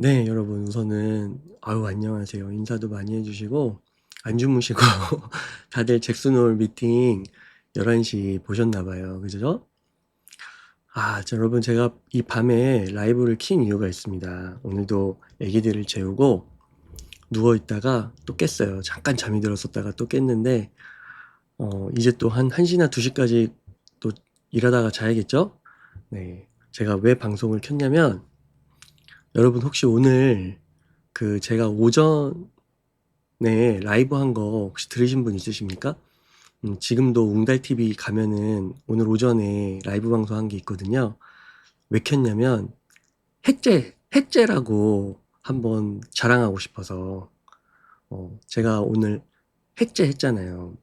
네, 여러분 우선은 아유 안녕하세요. 인사도 많이 해주시고 안 주무시고 다들 잭슨홀 미팅 11시 보셨나 봐요. 그죠? 아, 자, 여러분 제가 이 밤에 라이브를 킨 이유가 있습니다. 오늘도 애기들을 재우고 누워 있다가 또 깼어요. 잠깐 잠이 들었었다가 또 깼는데 어, 이제 또 한 1시나 2시까지 또 일하다가 자야겠죠? 네. 제가 왜 방송을 켰냐면 여러분 혹시 오늘 그 제가 오전에 라이브 한 거 혹시 들으신 분 있으십니까? 음, 지금도 웅달TV 가면은 오늘 오전에 라이브 방송 한 게 있거든요. 왜 켰냐면 해째, 해째라고 한번 자랑하고 싶어서 어, 제가 오늘 해째 했잖아요.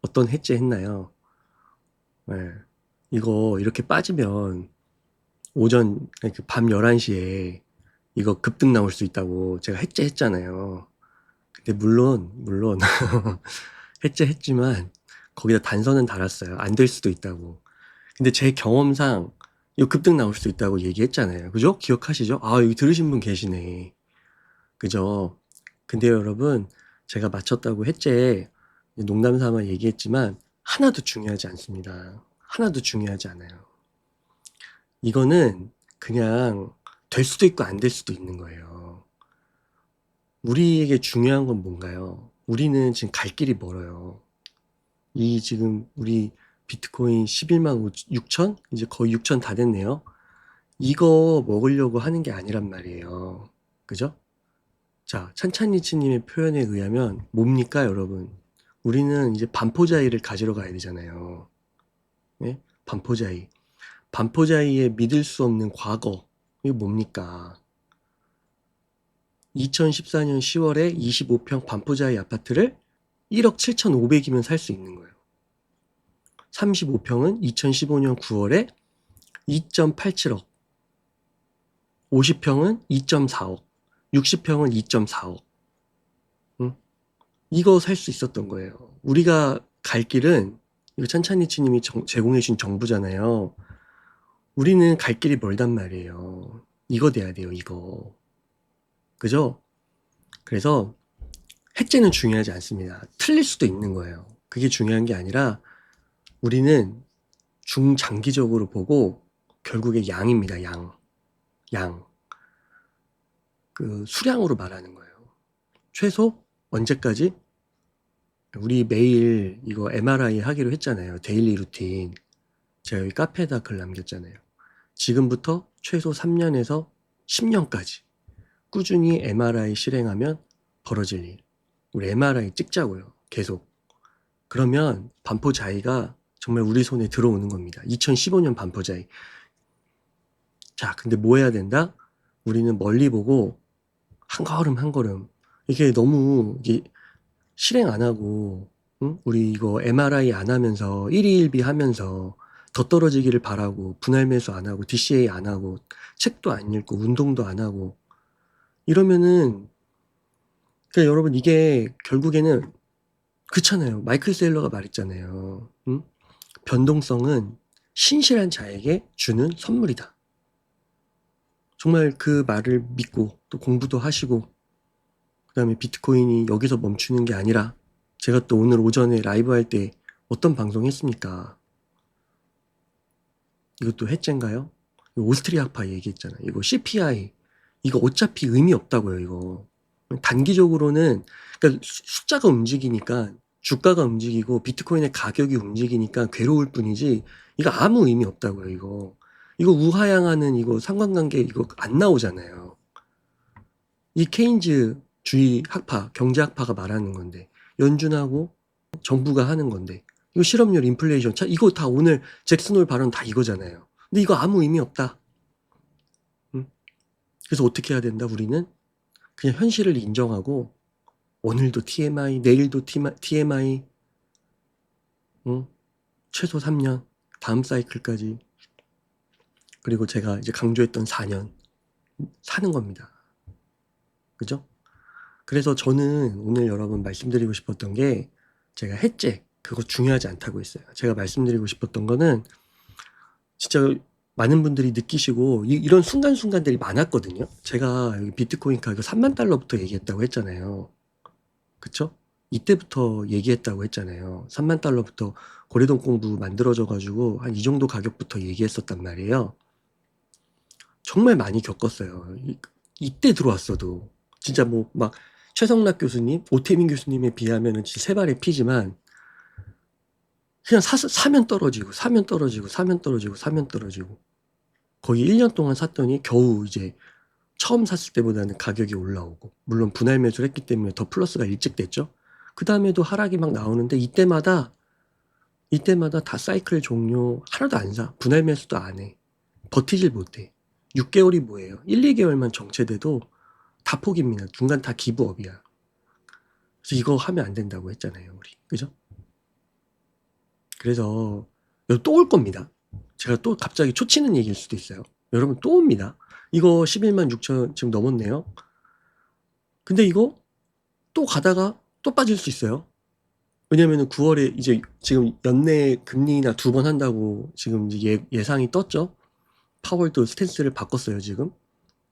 어떤 해체 했나요? 네. 이거 이렇게 빠지면 오전, 아니, 그밤 11시에 이거 급등 나올 수 있다고 제가 해체 했잖아요. 근데 물론, 물론, 해체 했지만 거기다 단서는 달았어요. 안 될 수도 있다고. 근데 제 경험상 이거 급등 나올 수도 있다고 얘기했잖아요. 그죠? 기억하시죠? 아, 여기 들으신 분 계시네. 그죠? 근데 여러분, 제가 맞췄다고 해체 농담 삼아 얘기했지만 하나도 중요하지 않습니다. 하나도 중요하지 않아요. 이거는 그냥 될 수도 있고 안 될 수도 있는 거예요. 우리에게 중요한 건 뭔가요? 우리는 지금 갈 길이 멀어요. 이 지금 우리 비트코인 11만 6천? 이제 거의 6천 다 됐네요. 이거 먹으려고 하는 게 아니란 말이에요. 그죠? 자, 찬찬니치님의 표현에 의하면 뭡니까, 여러분? 우리는 이제 반포자이를 가지러 가야 되잖아요. 네? 반포자이. 반포자이의 믿을 수 없는 과거. 이게 뭡니까? 2014년 10월에 25평 반포자이 아파트를 1억 7,500이면 살 수 있는 거예요. 35평은 2015년 9월에 2.87억. 50평은 2.4억. 60평은 2.4억. 응? 이거 살 수 있었던 거예요. 우리가 갈 길은 이거 찬찬니치님이 정- 제공해주신 정보잖아요. 우리는 갈 길이 멀단 말이에요. 이거 돼야 돼요, 이거. 그죠? 그래서 해체는 중요하지 않습니다. 틀릴 수도 있는 거예요. 그게 중요한 게 아니라 우리는 중장기적으로 보고 결국에 양입니다, 양. 양. 그 수량으로 말하는 거예요. 최소 언제까지? 우리 매일 이거 MRI 하기로 했잖아요. 데일리 루틴. 제가 여기 카페에다 글 남겼잖아요. 지금부터 최소 3년에서 10년까지 꾸준히 MRI 실행하면 벌어질 일. 우리 MRI 찍자고요. 계속. 그러면 반포자이가 정말 우리 손에 들어오는 겁니다. 2015년 반포자이. 자, 근데 뭐 해야 된다? 우리는 멀리 보고 한 걸음 한 걸음. 이게 너무 이게 실행 안 하고 응? 우리 이거 MRI 안 하면서 1위 1비 하면서 더 떨어지기를 바라고 분할 매수 안 하고 DCA 안 하고 책도 안 읽고 운동도 안 하고 이러면은 그러니까 여러분 이게 결국에는 그렇잖아요. 마이클 세일러가 말했잖아요. 응? 변동성은 신실한 자에게 주는 선물이다. 정말 그 말을 믿고 또 공부도 하시고 그다음에 비트코인이 여기서 멈추는 게 아니라 제가 또 오늘 오전에 라이브 할 때 어떤 방송 했습니까? 이것도 해체인가요? 이거 오스트리아 학파 얘기했잖아요. 이거 CPI 이거 어차피 의미 없다고요. 이거 단기적으로는 그러니까 수- 숫자가 움직이니까 주가가 움직이고 비트코인의 가격이 움직이니까 괴로울 뿐이지 이거 아무 의미 없다고요. 이거 이거 우하향하는 이거 상관관계 이거 안 나오잖아요. 이 케인즈 주의 학파 경제학파가 말하는 건데 연준하고 정부가 하는 건데 이거 실업률 인플레이션 차 이거 다 오늘 잭슨홀 발언 다 이거잖아요. 근데 이거 아무 의미 없다. 응? 그래서 어떻게 해야 된다 우리는 그냥 현실을 인정하고 오늘도 TMI 내일도 TMI 응? 최소 3년 다음 사이클까지 그리고 제가 이제 강조했던 4년 사는 겁니다. 그죠? 그래서 저는 오늘 여러분 말씀드리고 싶었던 게 제가 해제 그거 중요하지 않다고 했어요. 제가 말씀드리고 싶었던 거는 진짜 많은 분들이 느끼시고 이, 런 순간순간들이 많았거든요. 제가 여기 비트코인 가격 3만 달러부터 얘기했다고 했잖아요. 그쵸? 이때부터 얘기했다고 했잖아요. 3만 달러부터 고래동 공부 만들어져 가지고 한 이 정도 가격부터 얘기했었단 말이에요. 정말 많이 겪었어요. 이, 이때 들어왔어도 진짜 뭐 막 최성락 교수님, 오태민 교수님에 비하면은 세 발의 피지만 그냥 사, 사면 떨어지고 사면 떨어지고 사면 떨어지고 사면 떨어지고 거의 1년 동안 샀더니 겨우 이제 처음 샀을 때보다는 가격이 올라오고 물론 분할 매수를 했기 때문에 더 플러스가 일찍 됐죠. 그 다음에도 하락이 막 나오는데 이때마다 이때마다 다 사이클 종료 하나도 안 사. 분할 매수도 안 해. 버티질 못해. 6개월이 뭐예요? 1, 2개월만 정체돼도 다 포기입니다. 중간 다 기부업이야. 그래서 이거 하면 안 된다고 했잖아요, 우리. 그죠? 그래서 또 올 겁니다. 제가 또 갑자기 초치는 얘기일 수도 있어요. 여러분 또 옵니다. 이거 11만 6천 지금 넘었네요. 근데 이거 또 가다가 또 빠질 수 있어요. 왜냐면 은 9월에 이제 지금 연내 금리 인하 두번 한다고 지금 예, 예상이 떴죠. 파월도 스탠스를 바꿨어요, 지금.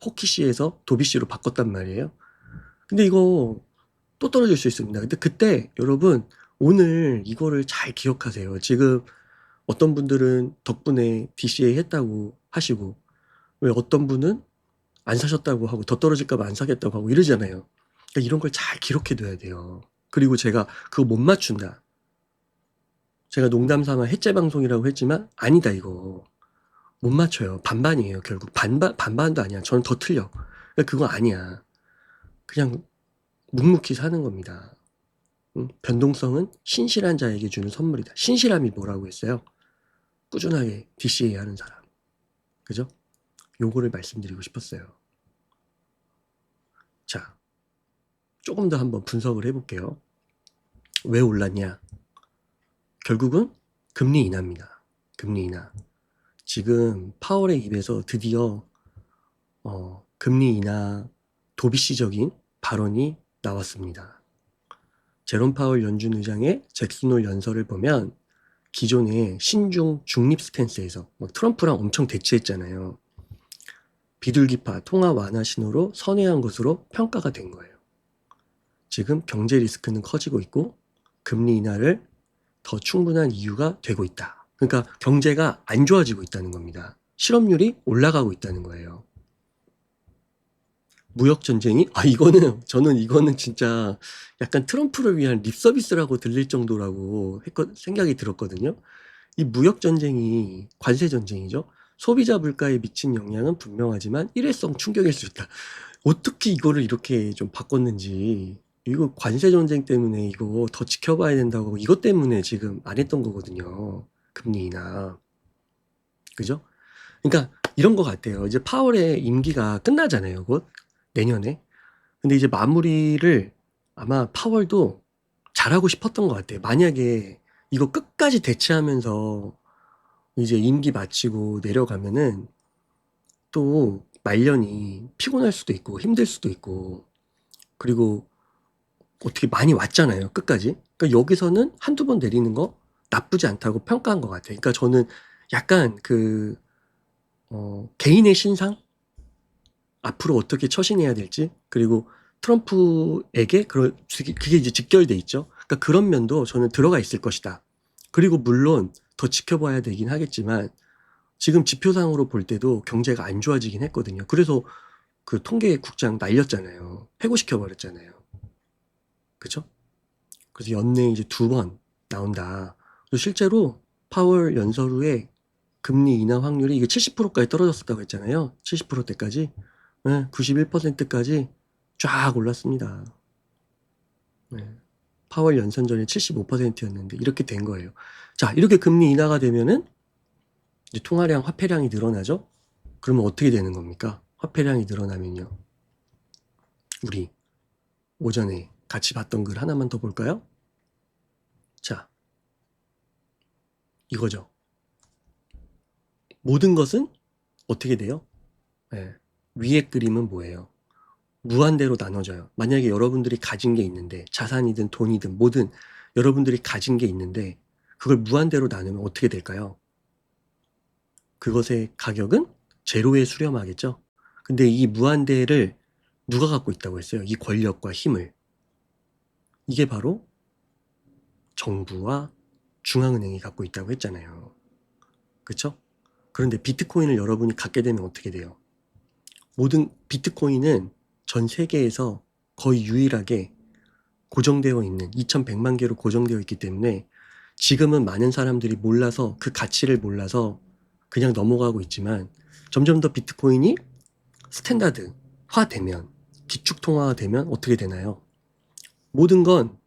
호키시에서 도비시로 바꿨단 말이에요. 근데 이거 또 떨어질 수 있습니다. 근데 그때 여러분 오늘 이거를 잘 기억하세요. 지금 어떤 분들은 덕분에 DCA 했다고 하시고 왜 어떤 분은 안 사셨다고 하고 더 떨어질까봐 안 사겠다고 하고 이러잖아요. 그러니까 이런 걸 잘 기록해둬야 돼요. 그리고 제가 그거 못 맞춘다. 제가 농담 삼아 해체 방송이라고 했지만 아니다 이거 못 맞춰요. 반반이에요 결국 반반 반반도 아니야. 저는 더 틀려. 그러니까 그거 아니야. 그냥 묵묵히 사는 겁니다. 응? 변동성은 신실한 자에게 주는 선물이다. 신실함이 뭐라고 했어요? 꾸준하게 DCA 하는 사람. 그죠? 요거를 말씀드리고 싶었어요. 자, 조금 더 한번 분석을 해볼게요. 왜 올랐냐? 결국은 금리 인하입니다. 금리 인하. 지금 파월의 입에서 드디어 어, 금리 인하 도비시적인 발언이 나왔습니다. 제롬 파월 연준 의장의 잭슨홀 연설을 보면 기존의 신중 중립 스탠스에서 막 트럼프랑 엄청 대치했잖아요. 비둘기파 통화 완화 신호로 선회한 것으로 평가가 된 거예요. 지금 경제 리스크는 커지고 있고 금리 인하를 더 충분한 이유가 되고 있다. 그러니까 경제가 안 좋아지고 있다는 겁니다. 실업률이 올라가고 있다는 거예요. 무역 전쟁이 아 이거는 저는 이거는 진짜 약간 트럼프를 위한 립 서비스라고 들릴 정도라고 했거, 생각이 들었거든요. 이 무역 전쟁이 관세 전쟁이죠. 소비자 물가에 미친 영향은 분명하지만 일회성 충격일 수 있다. 어떻게 이거를 이렇게 좀 바꿨는지 이거 관세 전쟁 때문에 이거 더 지켜봐야 된다고 이것 때문에 지금 안 했던 거거든요. 금리 인하. 그죠? 그러니까 이런 것 같아요. 이제 파월의 임기가 끝나잖아요. 곧 내년에. 근데 이제 마무리를 아마 파월도 잘하고 싶었던 것 같아요. 만약에 이거 끝까지 대치하면서 이제 임기 마치고 내려가면은 또 말년이 피곤할 수도 있고 힘들 수도 있고 그리고 어떻게 많이 왔잖아요. 끝까지. 그러니까 여기서는 한두 번 내리는 거 나쁘지 않다고 평가한 것 같아요. 그러니까 저는 약간 그, 어, 개인의 신상? 앞으로 어떻게 처신해야 될지, 그리고 트럼프에게 그게 이제 직결돼 있죠. 그러니까 그런 면도 저는 들어가 있을 것이다. 그리고 물론 더 지켜봐야 되긴 하겠지만, 지금 지표상으로 볼 때도 경제가 안 좋아지긴 했거든요. 그래서 그 통계 국장 날렸잖아요. 해고시켜 버렸잖아요. 그죠? 그래서 연내 이제 두 번 나온다. 실제로 파월 연설 후에 금리 인하 확률이 이게 70%까지 떨어졌었다고 했잖아요. 70%대까지. 네, 91%까지 쫙 올랐습니다. 네. 파월 연선 전에 75%였는데 이렇게 된 거예요. 자, 이렇게 금리 인하가 되면은 이제 통화량, 화폐량이 늘어나죠? 그러면 어떻게 되는 겁니까? 화폐량이 늘어나면요. 우리 오전에 같이 봤던 글 하나만 더 볼까요? 자, 이거죠. 모든 것은 어떻게 돼요? 네. 위의 그림은 뭐예요? 무한대로 나눠져요. 만약에 여러분들이 가진 게 있는데, 자산이든 돈이든 뭐든 여러분들이 가진 게 있는데, 그걸 무한대로 나누면 어떻게 될까요? 그것의 가격은 제로에 수렴하겠죠. 근데 이 무한대를 누가 갖고 있다고 했어요? 이 권력과 힘을. 이게 바로 정부와 중앙은행이 갖고 있다고 했잖아요. 그쵸? 그런데 비트코인을 여러분이 갖게 되면 어떻게 돼요? 모든 비트코인은 전 세계에서 거의 유일하게 고정되어 있는 2100만 개로 고정되어 있기 때문에 지금은 많은 사람들이 몰라서 그 가치를 몰라서 그냥 넘어가고 있지만 점점 더 비트코인이 스탠다드화 되면 기축통화가 되면 어떻게 되나요? 모든 건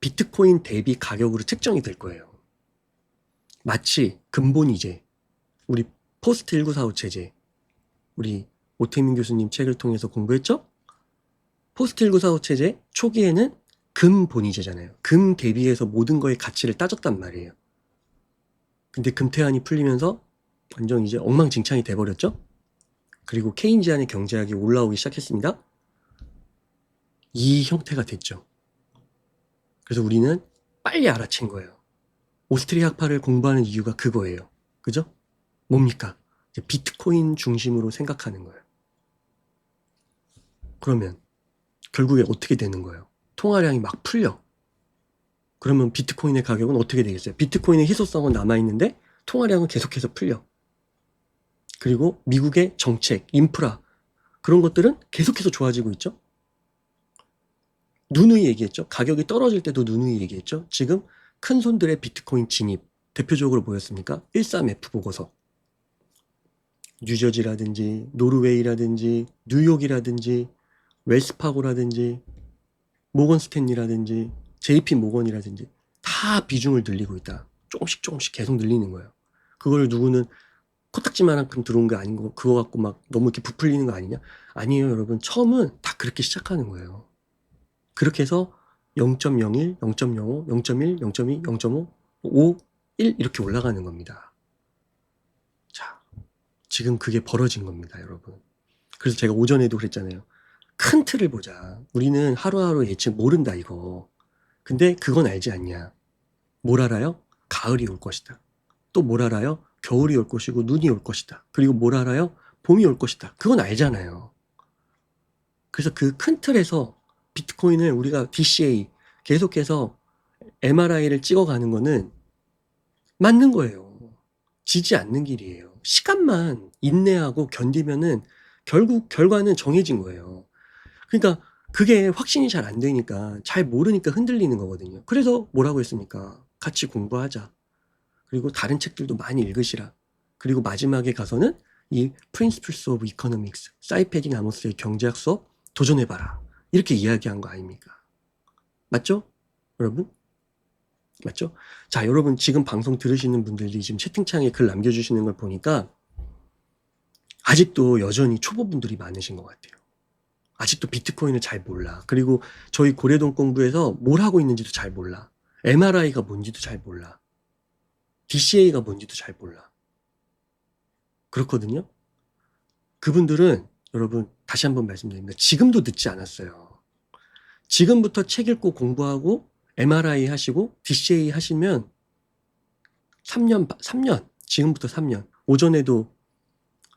비트코인 대비 가격으로 책정이 될 거예요. 마치 근본 이제, 우리 포스트 1945 체제, 우리 오태민 교수님 책을 통해서 공부했죠? 포스트 1945 체제 초기에는 금 본위제잖아요. 금 대비해서 모든 거의 가치를 따졌단 말이에요. 근데 금태환이 풀리면서 완전 이제 엉망진창이 돼버렸죠? 그리고 케인지안의 경제학이 올라오기 시작했습니다. 이 형태가 됐죠. 그래서 우리는 빨리 알아챈 거예요. 오스트리아 학파를 공부하는 이유가 그거예요. 그죠? 뭡니까? 비트코인 중심으로 생각하는 거예요. 그러면 결국에 어떻게 되는 거예요? 통화량이 막 풀려. 그러면 비트코인의 가격은 어떻게 되겠어요? 비트코인의 희소성은 남아있는데 통화량은 계속해서 풀려. 그리고 미국의 정책, 인프라, 그런 것들은 계속해서 좋아지고 있죠? 누누이 얘기했죠? 가격이 떨어질 때도 누누이 얘기했죠? 지금 큰 손들의 비트코인 진입, 대표적으로 뭐였습니까? 13F 보고서. 뉴저지라든지, 노르웨이라든지, 뉴욕이라든지, 웰스파고라든지, 모건 스탠리라든지, JP 모건이라든지, 다 비중을 늘리고 있다. 조금씩 조금씩 계속 늘리는 거예요. 그걸 누구는 코딱지만큼 들어온 게 아닌 거, 그거 갖고 막 너무 이렇게 부풀리는 거 아니냐? 아니에요, 여러분. 처음은 다 그렇게 시작하는 거예요. 그렇게 해서 0.01, 0.05, 0.1, 0.2, 0.5, 5, 1 이렇게 올라가는 겁니다. 자, 지금 그게 벌어진 겁니다, 여러분. 그래서 제가 오전에도 그랬잖아요. 큰 틀을 보자. 우리는 하루하루 예측 모른다, 이거. 근데 그건 알지 않냐. 뭘 알아요? 가을이 올 것이다. 또 뭘 알아요? 겨울이 올 것이고 눈이 올 것이다. 그리고 뭘 알아요? 봄이 올 것이다. 그건 알잖아요. 그래서 그 큰 틀에서 비트코인을 우리가 DCA 계속해서 MRI를 찍어가는 거는 맞는 거예요. 지지 않는 길이에요. 시간만 인내하고 견디면은 결국 결과는 정해진 거예요. 그러니까 그게 확신이 잘 안 되니까 잘 모르니까 흔들리는 거거든요. 그래서 뭐라고 했습니까? 같이 공부하자. 그리고 다른 책들도 많이 읽으시라. 그리고 마지막에 가서는 이 Principles of Economics, 사이페딩 아모스의 경제학 수업 도전해봐라. 이렇게 이야기한 거 아닙니까? 맞죠? 여러분? 맞죠? 자, 여러분 지금 방송 들으시는 분들이 지금 채팅창에 글 남겨주시는 걸 보니까 아직도 여전히 초보분들이 많으신 것 같아요. 아직도 비트코인을 잘 몰라. 그리고 저희 고래동 공부에서 뭘 하고 있는지도 잘 몰라. MRI가 뭔지도 잘 몰라. DCA가 뭔지도 잘 몰라. 그렇거든요? 그분들은 여러분 다시 한번 말씀드립니다. 지금도 늦지 않았어요. 지금부터 책 읽고 공부하고 MRI 하시고 DCA 하시면 3년, 3년, 지금부터 3년. 오전에도,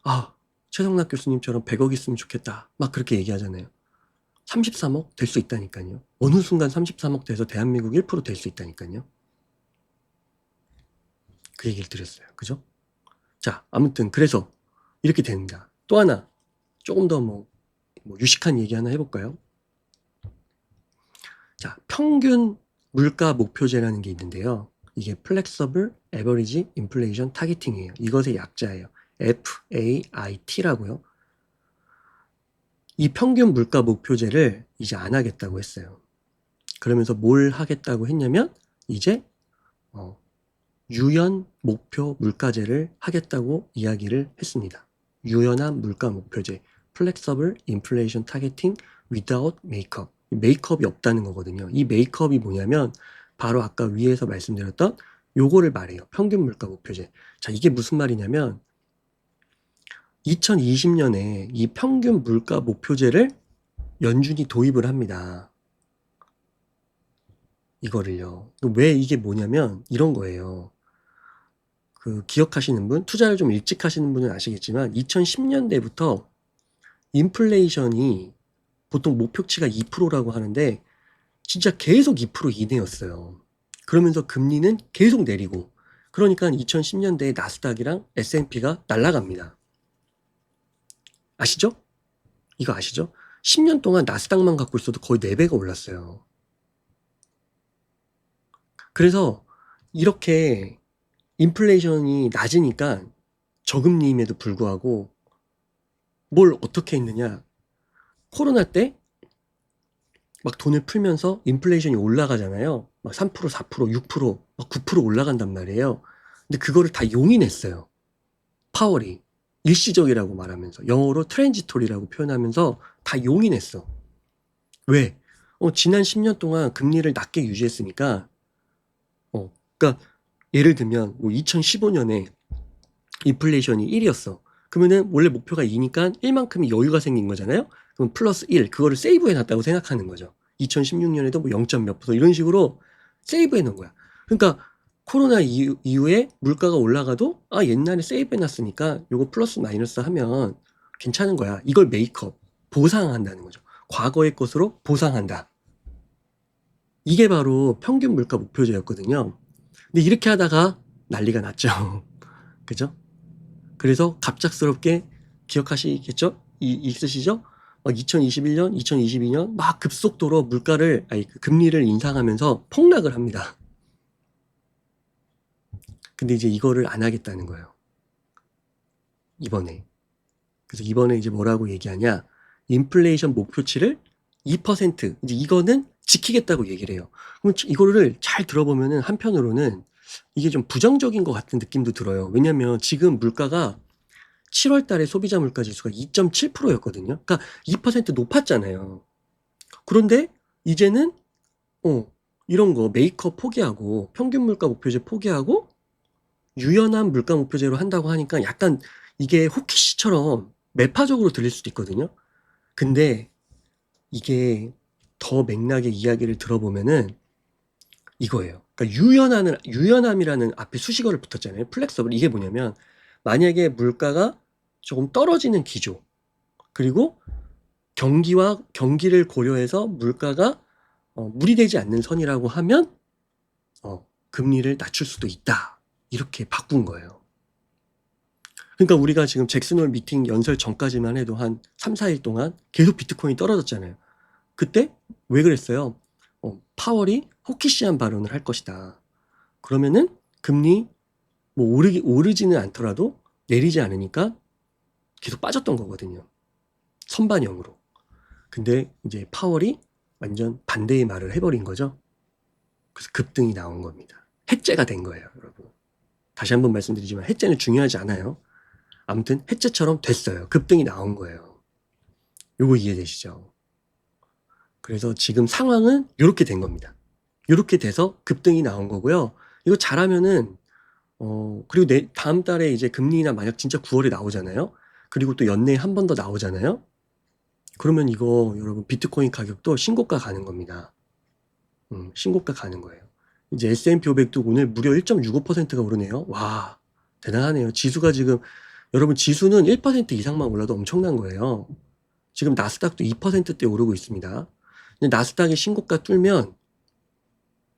아, 최성락 교수님처럼 100억 있으면 좋겠다. 막 그렇게 얘기하잖아요. 33억 될 수 있다니까요. 어느 순간 33억 돼서 대한민국 1%될 수 있다니까요. 그 얘기를 드렸어요. 그죠? 자, 아무튼 그래서 이렇게 됩니다. 또 하나 조금 더 뭐, 뭐 유식한 얘기 하나 해볼까요? 자, 평균 물가 목표제라는 게 있는데요. 이게 Flexible Average Inflation Targeting이에요. 이것의 약자예요. FAIT라고요. 이 평균 물가 목표제를 이제 안 하겠다고 했어요. 그러면서 뭘 하겠다고 했냐면 이제 어, 유연 목표 물가제를 하겠다고 이야기를 했습니다. 유연한 물가 목표제, Flexible Inflation Targeting Without Makeup. 메이크업이 없다는 거거든요. 이 메이크업이 뭐냐면 바로 아까 위에서 말씀드렸던 요거를 말해요. 평균 물가 목표제. 자, 이게 무슨 말이냐면 2020년에 이 평균 물가 목표제를 연준이 도입을 합니다. 이거를요. 왜 이게 뭐냐면 이런 거예요. 그 기억하시는 분, 투자를 좀 일찍 하시는 분은 아시겠지만 2010년대부터 인플레이션이 보통 목표치가 2%라고 하는데 진짜 계속 2% 이내였어요. 그러면서 금리는 계속 내리고 그러니까 2010년대에 나스닥이랑 S&P가 날아갑니다. 아시죠? 이거 아시죠? 10년 동안 나스닥만 갖고 있어도 거의 4배가 올랐어요. 그래서 이렇게 인플레이션이 낮으니까 저금리임에도 불구하고 뭘 어떻게 했느냐. 코로나 때 막 돈을 풀면서 인플레이션이 올라가잖아요. 막 3%, 4%, 6%, 막 9% 올라간단 말이에요. 근데 그거를 다 용인했어요. 파월이. 일시적이라고 말하면서. 영어로 트랜지토리라고 표현하면서 다 용인했어. 왜? 어, 지난 10년 동안 금리를 낮게 유지했으니까, 어, 그니까, 예를 들면, 뭐 2015년에 인플레이션이 1이었어. 그러면은 원래 목표가 2니까 1만큼이 여유가 생긴 거잖아요? 그럼 플러스 1, 그거를 세이브해 놨다고 생각하는 거죠. 2016년에도 뭐 0. 몇 프로 이런 식으로 세이브해 놓은 거야. 그러니까 코로나 이후, 이후에 물가가 올라가도 아 옛날에 세이브해 놨으니까 요거 플러스 마이너스 하면 괜찮은 거야. 이걸 메이크업, 보상한다는 거죠. 과거의 것으로 보상한다. 이게 바로 평균 물가 목표제였거든요. 근데 이렇게 하다가 난리가 났죠. 그죠? 그래서 갑작스럽게 기억하시겠죠? 이, 있으시죠? 막 2021년, 2022년 막 급속도로 물가를 아니 그 금리를 인상하면서 폭락을 합니다. 근데 이제 이거를 안 하겠다는 거예요. 이번에. 그래서 이번에 이제 뭐라고 얘기하냐? 인플레이션 목표치를 2% 이제 이거는 지키겠다고 얘기를 해요. 그럼 이거를 잘 들어보면은 한편으로는 이게 좀 부정적인 것 같은 느낌도 들어요. 왜냐면 지금 물가가 7월 달에 소비자 물가 지수가 2.7%였거든요. 그러니까 2% 높았잖아요. 그런데 이제는 어, 이런 거 메이크업 포기하고 평균 물가 목표제 포기하고 유연한 물가 목표제로 한다고 하니까 약간 이게 호키씨처럼 매파적으로 들릴 수도 있거든요. 근데 이게 더 맥락의 이야기를 들어보면은 이거예요. 그러니까 유연하는 유연함이라는 앞에 수식어를 붙었잖아요. 플렉서블 이게 뭐냐면 만약에 물가가 조금 떨어지는 기조 그리고 경기와 경기를 고려해서 물가가 어, 무리되지 않는 선이라고 하면 어, 금리를 낮출 수도 있다 이렇게 바꾼 거예요. 그러니까 우리가 지금 잭슨홀 미팅 연설 전까지만 해도 한 3, 4일 동안 계속 비트코인이 떨어졌잖아요. 그때 왜 그랬어요? 어, 파월이 호키시한 발언을 할 것이다. 그러면은 금리 뭐 오르기, 오르지는 않더라도 내리지 않으니까 계속 빠졌던 거거든요. 선반영으로. 근데 이제 파월이 완전 반대의 말을 해버린 거죠. 그래서 급등이 나온 겁니다. 해제가 된 거예요, 여러분. 다시 한번 말씀드리지만 해제는 중요하지 않아요. 아무튼 해제처럼 됐어요. 급등이 나온 거예요. 요거 이해되시죠? 그래서 지금 상황은 이렇게 된 겁니다. 이렇게 돼서 급등이 나온 거고요. 이거 잘하면은 어 그리고 내 다음 달에 이제 금리나 만약 진짜 9월에 나오잖아요. 그리고 또 연내에 한 번 더 나오잖아요. 그러면 이거 여러분 비트코인 가격도 신고가 가는 겁니다. 음, 신고가 가는 거예요. 이제 S&P 500도 오늘 무려 1.65%가 오르네요. 와, 대단하네요. 지수가 지금 여러분 지수는 1% 이상만 올라도 엄청난 거예요. 지금 나스닥도 2%대 오르고 있습니다. 근데 나스닥이 신고가 뚫면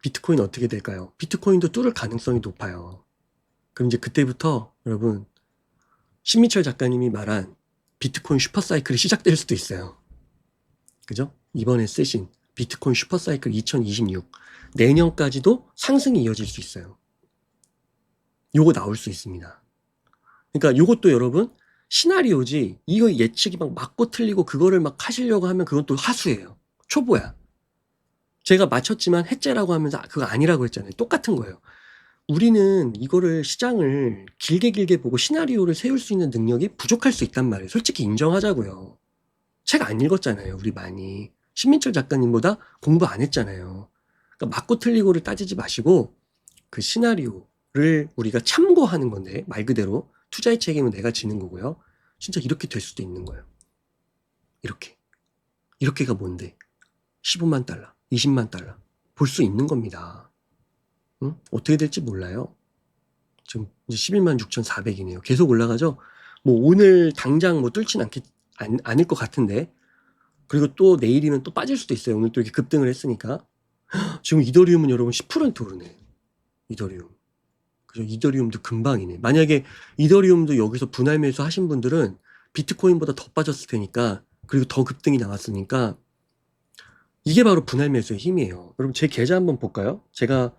비트코인 어떻게 될까요? 비트코인도 뚫을 가능성이 높아요. 그럼 이제 그때부터 여러분 신미철 작가님이 말한 비트코인 슈퍼사이클이 시작될 수도 있어요. 그죠? 이번에 쓰신 비트코인 슈퍼사이클 2026 내년까지도 상승이 이어질 수 있어요. 요거 나올 수 있습니다. 그러니까 요것도 여러분 시나리오지 이거 예측이 막 맞고 틀리고 그거를 막 하시려고 하면 그건 또 하수예요. 초보야. 제가 맞췄지만 해째라고 하면서 그거 아니라고 했잖아요. 똑같은 거예요. 우리는 이거를 시장을 길게 길게 보고 시나리오를 세울 수 있는 능력이 부족할 수 있단 말이에요. 솔직히 인정하자고요. 책 안 읽었잖아요. 우리 많이. 신민철 작가님보다 공부 안 했잖아요. 그러니까 맞고 틀리고를 따지지 마시고 그 시나리오를 우리가 참고하는 건데 말 그대로 투자의 책임은 내가 지는 거고요. 진짜 이렇게 될 수도 있는 거예요. 이렇게. 이렇게가 뭔데? 15만 달러, 20만 달러 볼 수 있는 겁니다. 응? 어떻게 될지 몰라요. 지금 이제 11만 6,400이네요. 계속 올라가죠? 뭐 오늘 당장 뭐 뚫진 않겠, 안, 않을 것 같은데. 그리고 또 내일이면 또 빠질 수도 있어요. 오늘 또 이렇게 급등을 했으니까. 지금 이더리움은 여러분 10%한테 오르네. 이더리움. 그죠? 이더리움도 금방이네. 만약에 이더리움도 여기서 분할 매수 하신 분들은 비트코인보다 더 빠졌을 테니까 그리고 더 급등이 나왔으니까 이게 바로 분할 매수의 힘이에요. 여러분 제 계좌 한번 볼까요? 제가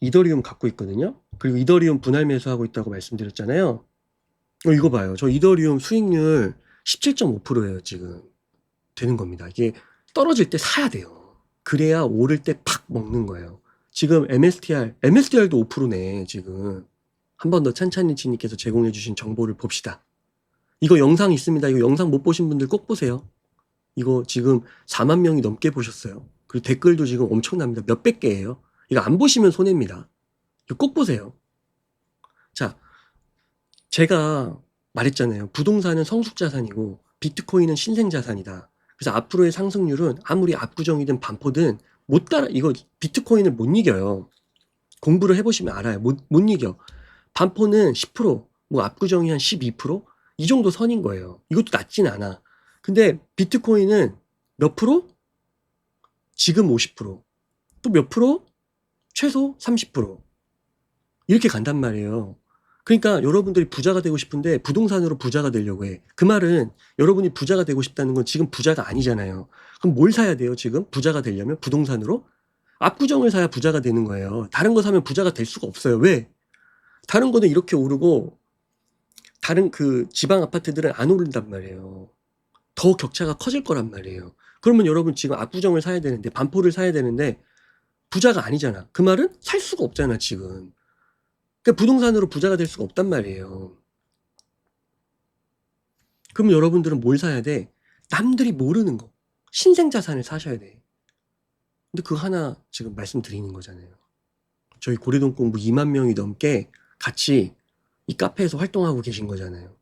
이더리움 갖고 있거든요. 그리고 이더리움 분할 매수하고 있다고 말씀드렸잖아요. 어, 이거 봐요. 저 이더리움 수익률 17.5%예요, 지금. 되는 겁니다. 이게 떨어질 때 사야 돼요. 그래야 오를 때 팍 먹는 거예요. 지금 MSTR, MSTR도 5%네, 지금. 한 번 더 찬찬이치님께서 제공해주신 정보를 봅시다. 이거 영상 있습니다. 이거 영상 못 보신 분들 꼭 보세요. 이거 지금 4만 명이 넘게 보셨어요. 그리고 댓글도 지금 엄청납니다. 몇백 개예요. 이거 안 보시면 손해입니다. 이거 꼭 보세요. 자, 제가 말했잖아요. 부동산은 성숙 자산이고 비트코인은 신생 자산이다. 그래서 앞으로의 상승률은 아무리 압구정이든 반포든 못 따라 이거 비트코인을 못 이겨요. 공부를 해보시면 알아요. 못, 못 이겨. 반포는 10%, 뭐 압구정이 한 12%? 이 정도 선인 거예요. 이것도 낮진 않아. 근데 비트코인은 몇 프로? 지금 50%. 또 몇 프로? 최소 30%. 이렇게 간단 말이에요. 그러니까 여러분들이 부자가 되고 싶은데 부동산으로 부자가 되려고 해. 그 말은 여러분이 부자가 되고 싶다는 건 지금 부자가 아니잖아요. 그럼 뭘 사야 돼요, 지금? 부자가 되려면? 부동산으로? 압구정을 사야 부자가 되는 거예요. 다른 거 사면 부자가 될 수가 없어요. 왜? 다른 거는 이렇게 오르고 다른 그 지방 아파트들은 안 오른단 말이에요. 더 격차가 커질 거란 말이에요. 그러면 여러분 지금 압구정을 사야 되는데 반포를 사야 되는데 부자가 아니잖아. 그 말은 살 수가 없잖아, 지금. 그러니까 부동산으로 부자가 될 수가 없단 말이에요. 그럼 여러분들은 뭘 사야 돼? 남들이 모르는 거. 신생 자산을 사셔야 돼. 근데 그거 하나 지금 말씀드리는 거잖아요. 저희 고래동 공부 2만 명이 넘게 같이 이 카페에서 활동하고 계신 거잖아요.